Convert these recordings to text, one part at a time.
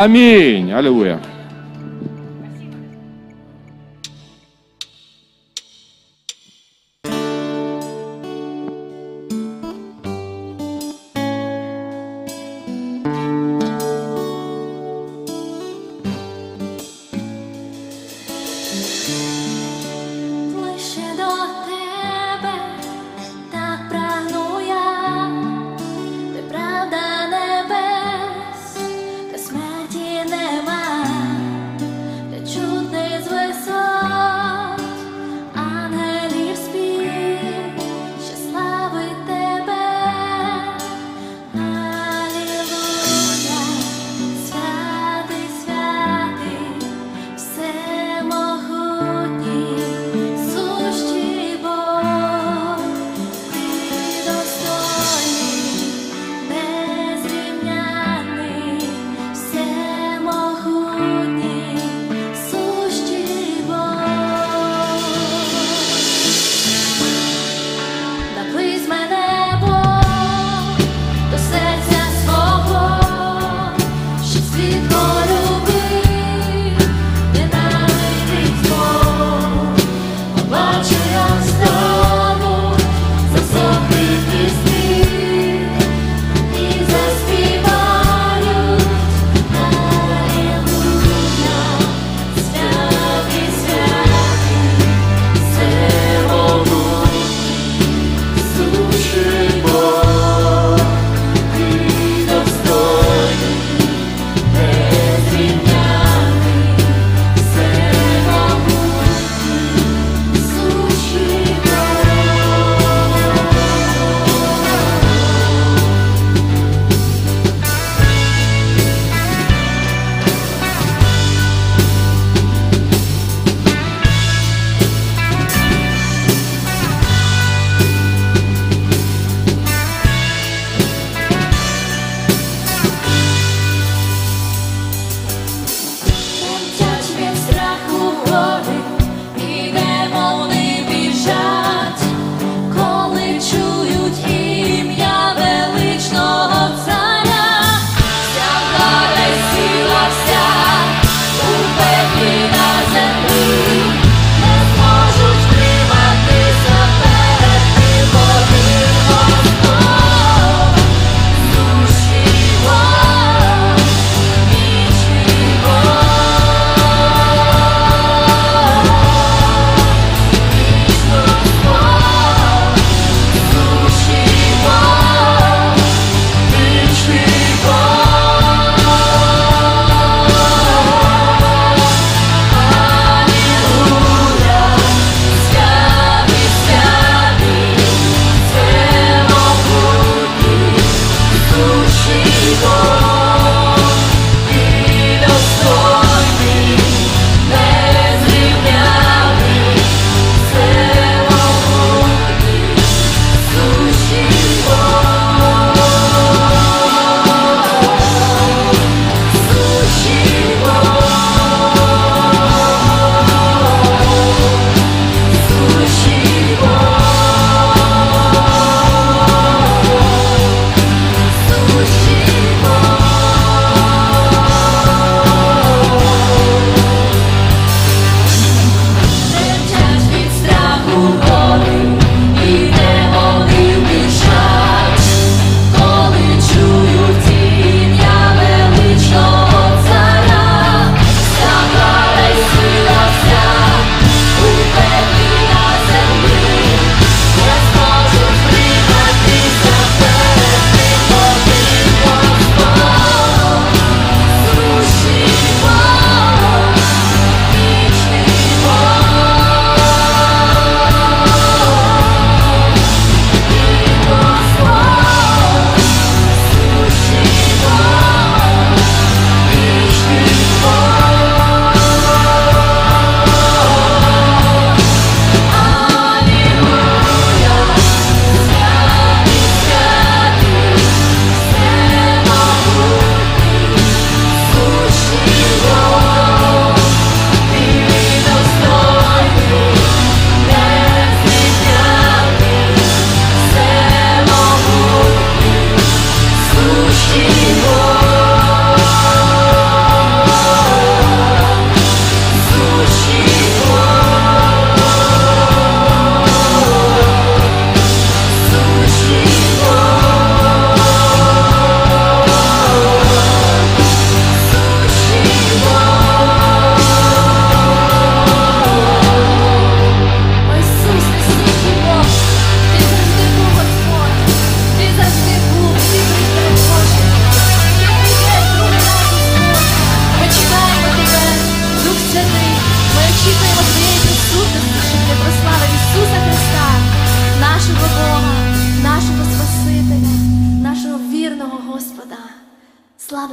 Амінь. Алілуя.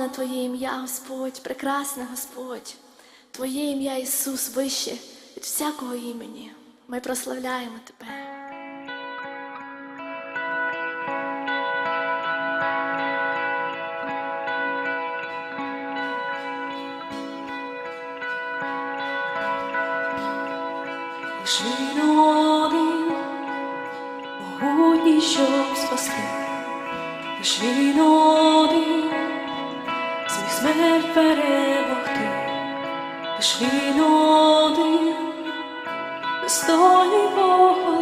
Славне Твоє ім'я, Господь, прекрасне Господь. Твоє ім'я Ісус вище від всякого імені. Ми прославляємо Тебе. Один, могутній, щоб спасти, лиш смерть перемогти, лиш він один, достойний похвали.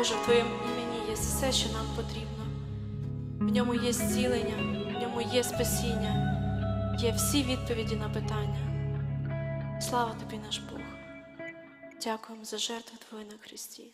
Боже, в Твоєму імені є все, що нам потрібно. В ньому є зцілення, в ньому є спасіння, є всі відповіді на питання. Слава тобі, наш Бог. Дякуємо за жертву Твою на Христі.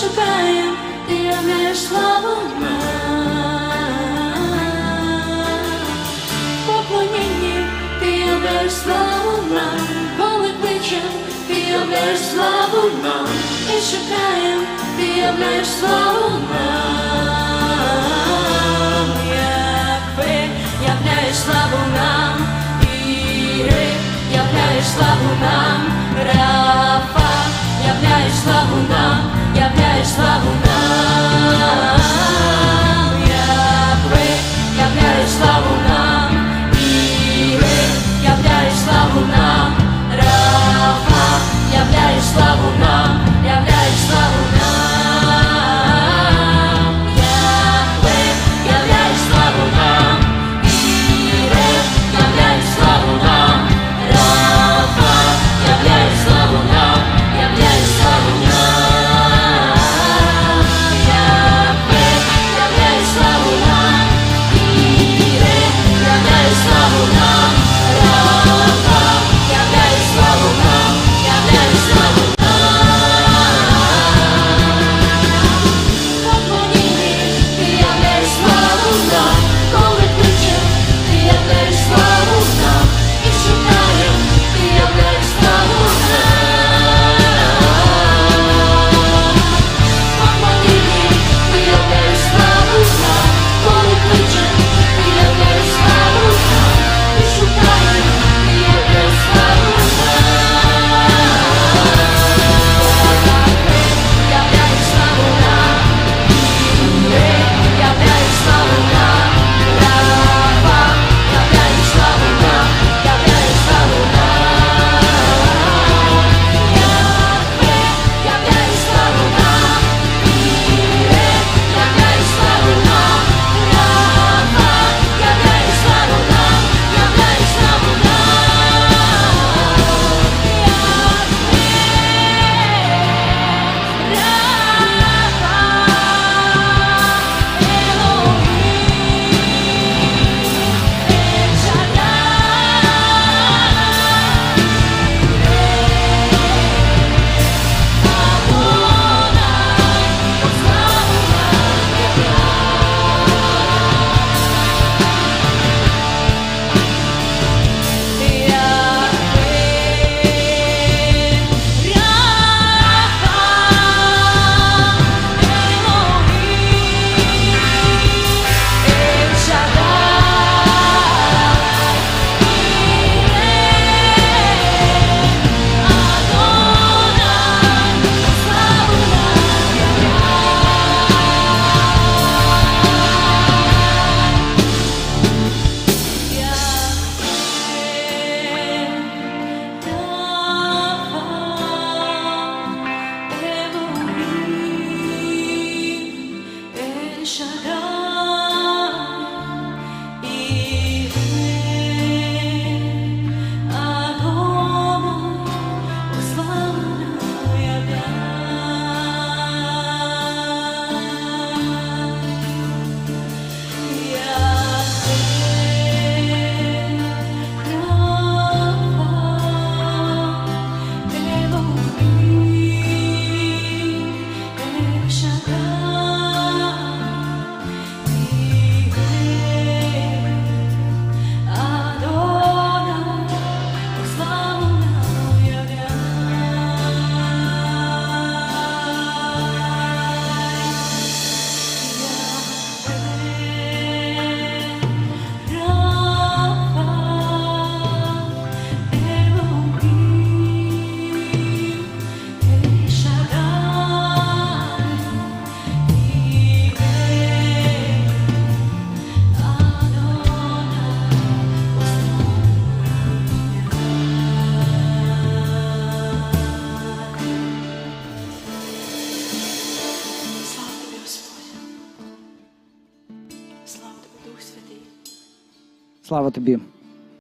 шукаєм, ти являєш славу нам. Поклонінні, ти являєш славу нам, коли кличем, ти являєш славу нам, і шукаєм, ти являєш славу нам, як ви славу нам, іри, являєш славу нам, рафа, являєш славу нам являєш славу нам. Слава тобі.